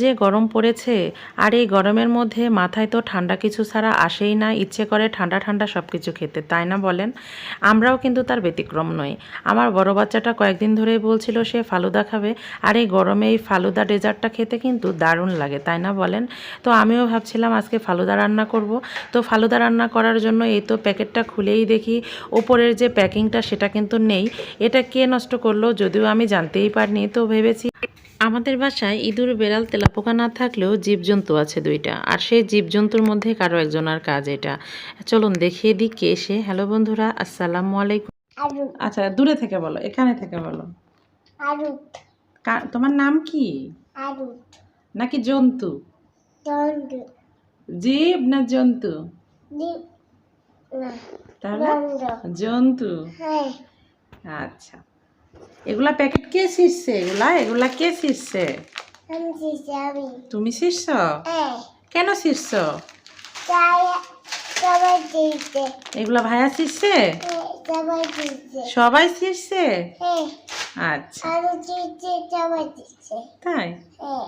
যে গরম পড়েছে, আর এই গরমের মধ্যে মাথায় তো ঠান্ডা কিছু ছাড়া আসেই না, ইচ্ছে করে ঠান্ডা ঠান্ডা সব কিছু খেতে, তাই না বলেন? আমরাও কিন্তু তার ব্যতিক্রম নই। আমার বড় বাচ্চাটা কয়েকদিন ধরেই বলছিল সে ফালুদা খাবে, আর এই গরমে এই ফালুদা ডেজার্টটা খেতে কিন্তু দারুণ লাগে, তাই না বলেন? তো আমিও ভাবছিলাম আজকে ফালুদা রান্না করব। তো ফালুদা রান্না করার জন্য এই তো প্যাকেটটা খুলেই দেখি, ওপরের যে প্যাকিংটা সেটা কিন্তু নেই। এটা কে নষ্ট করল যদিও আমি জানতেই পারিনি, তো ভেবেছি আমাদের বাসায় ইঁদুর বেড়াল তেলাপোকা না থাকলেও জীবজন্তু আছে দুইটা। আর সেই জীবজন্তুর মধ্যে কারও একজনের কাজ এটা। চলুন দেখিয়ে দিই কে সে। হ্যালো বন্ধুরা আসসালামু আলাইকুম। আচ্ছা দূরে থেকে বলো এখানে থেকে বলো। তোমার নাম কি? নাকি জন্তু? জীব না জন্তু? তাহলে জন্তু। হ্যাঁ। আচ্ছা। এগুলা প্যাকেট কে ছিঁড়ছে? এগুলা? এগুলা কে ছিঁড়ছে? যাবি তুমি ছিঁড়ছ? হ্যাঁ। কেন ছিঁড়ছ? এগুলা ভাইয়া ছিঁড়ছে? সবাই শিরছে সবাই ছিঁড়ছে? হ্যাঁ। আচ্ছা। তাই? হ্যাঁ।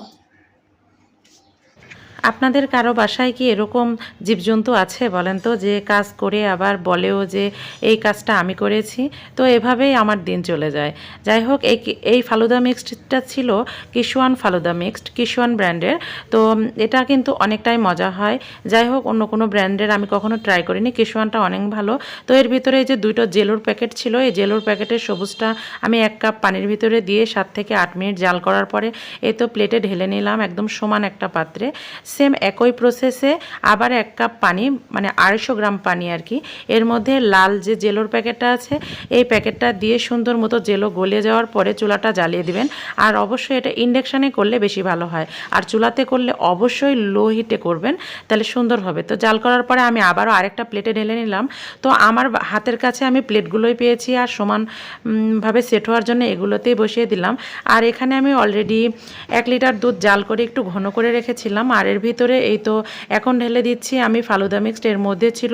আপনাদের কারও বাসায় কি এরকম জীবজন্তু আছে বলেন তো, যে কাজ করে আবার বলেও যে এই কাজটা আমি করেছি? তো এভাবেই আমার দিন চলে যায়। যাই হোক, এই এই ফালুদা মিক্সডটা ছিল কিশোয়ান ফালুদা মিক্সড কিশোয়ান ব্র্যান্ডের। তো এটা কিন্তু অনেকটাই মজা হয়। যাই হোক, অন্য কোনো ব্র্যান্ডের আমি কখনো ট্রাই করিনি। কিশোয়ানটা অনেক ভালো। তো এর ভিতরে যে দুটো জেলোর প্যাকেট ছিল, এই জেলোর প্যাকেটের সবুজটা আমি এক কাপ পানির ভিতরে দিয়ে সাত থেকে আট মিনিট জাল করার পরে এই তো প্লেটে ঢেলে নিলাম একদম সমান একটা পাত্রে। সেম একই প্রসেসে আবার এক কাপ পানি মানে আড়াইশো গ্রাম পানি আর কি। এর মধ্যে লাল যে জেলোর প্যাকেটটা আছে এই প্যাকেটটা দিয়ে সুন্দর মতো জেলো গলে যাওয়ার পরে চুলাটা জ্বালিয়ে দিবেন। আর অবশ্যই এটা ইন্ডাকশানে করলে বেশি ভালো হয়। আর চুলাতে করলে অবশ্যই লো হিটে করবেন তাহলে সুন্দর হবে। তো জাল করার পরে আমি আবারও আরেকটা প্লেটে ঢেলে নিলাম। তো আমার হাতের কাছে আমি প্লেটগুলোই পেয়েছি আর সমান উম, ভাবে সেট হওয়ার জন্য এগুলোতেই বসিয়ে দিলাম। আর এখানে আমি অলরেডি এক লিটার দুধ জাল করে একটু ঘন করে রেখেছিলাম। আর এর ভিতরে এই তো এখন ঢেলে দিচ্ছি। আমি ফালুদা মিক্সড এর মধ্যে ছিল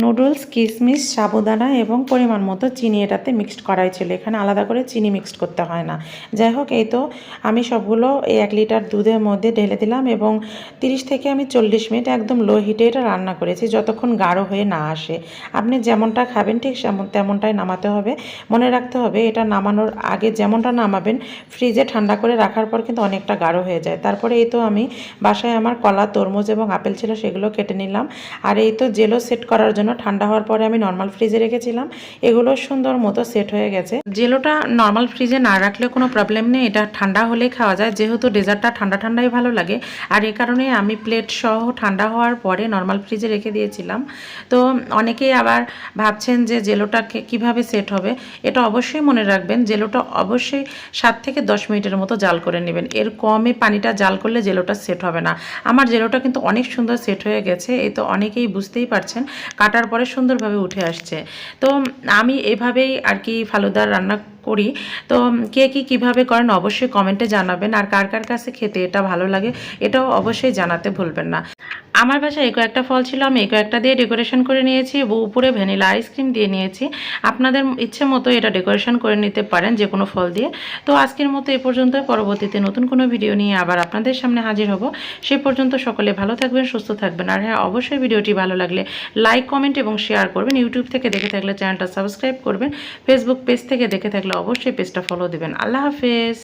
নুডলস কিশমিশ সাবুদানা এবং পরিমাণ মতো চিনি এটাতে মিক্সড করাই ছিল। এখানে আলাদা করে চিনি মিক্সড করতে হয় না। যাই হোক, এই তো আমি সবগুলো এই এক লিটার দুধের মধ্যে ঢেলে দিলাম এবং তিরিশ থেকে আমি চল্লিশ মিনিট একদম লো হিটে এটা রান্না করেছি যতক্ষণ গাঢ় হয়ে না আসে। আপনি যেমনটা খাবেন ঠিক তেমনটাই নামাতে হবে। মনে রাখতে হবে, এটা নামানোর আগে যেমনটা নামাবেন ফ্রিজে ঠান্ডা করে রাখার পর কিন্তু অনেকটা গাঢ় হয়ে যায়। তারপরে এই তো আমি বাসায় আমার কলা, তরমুজ এবং আপেল ছিল সেগুলো কেটে নিলাম। আর এই তো জেলো সেট করার জন্য ঠান্ডা হওয়ার পরে আমি নর্মাল ফ্রিজে রেখেছিলাম। এগুলো সুন্দর মতো সেট হয়ে গেছে। জেলোটা নর্মাল ফ্রিজে না রাখলে কোনো প্রবলেম নেই। এটা ঠান্ডা হলেই খাওয়া যায়। যেহেতু ডেজার্টটা ঠান্ডা ঠান্ডাই ভালো লাগে। আর এ কারণে আমি প্লেট সহ ঠান্ডা হওয়ার পরে নর্মাল ফ্রিজে রেখে দিয়েছিলাম। তো অনেকেই আবার ভাবছেন যে জেলোটাকে কীভাবে সেট হবে? এটা অবশ্যই মনে রাখবেন জেলোটা অবশ্যই সাত থেকে দশ মিনিটের মতো জাল করে নেবেন। এর কমে পানিটা জাল করলে জেলোটা সেট হবে না। আমার জেলোটা কিন্তু অনেক সুন্দর সেট হয়ে গেছে। এই তো অনেকেই বুঝতেই পারছেন কাটার পরে সুন্দরভাবে উঠে আসছে। তো আমি এভাবেই আর কি ফালুদার রান্না করি। তো কে কী কীভাবে করেন অবশ্যই কমেন্টে জানাবেন। আর কার কার কাছে খেতে এটা ভালো লাগে, এটাও অবশ্যই জানাতে ভুলবেন না। আমার বাসায় এই কয়েকটা ফল ছিল, আমি এই কয়েকটা দিয়ে ডেকোরেশন করে নিয়েছি এবং উপরে ভ্যানিলা আইসক্রিম দিয়ে নিয়েছি। আপনাদের ইচ্ছে মতো এটা ডেকোরেশন করে নিতে পারেন যে কোনো ফল দিয়ে। তো আজকের মতো এ পর্যন্ত, পরবর্তীতে নতুন কোনো ভিডিও নিয়ে আবার আপনাদের সামনে হাজির হব। সে পর্যন্ত সকলে ভালো থাকবেন, সুস্থ থাকবেন। আর হ্যাঁ অবশ্যই ভিডিওটি ভালো লাগলে লাইক কমেন্ট এবং শেয়ার করবেন। ইউটিউব থেকে দেখে থাকলে চ্যানেলটা সাবস্ক্রাইব করবেন। ফেসবুক পেজ থেকে দেখে থাকলে অবশ্যই পেজটা ফলো দেবেন। আল্লাহ হাফেজ।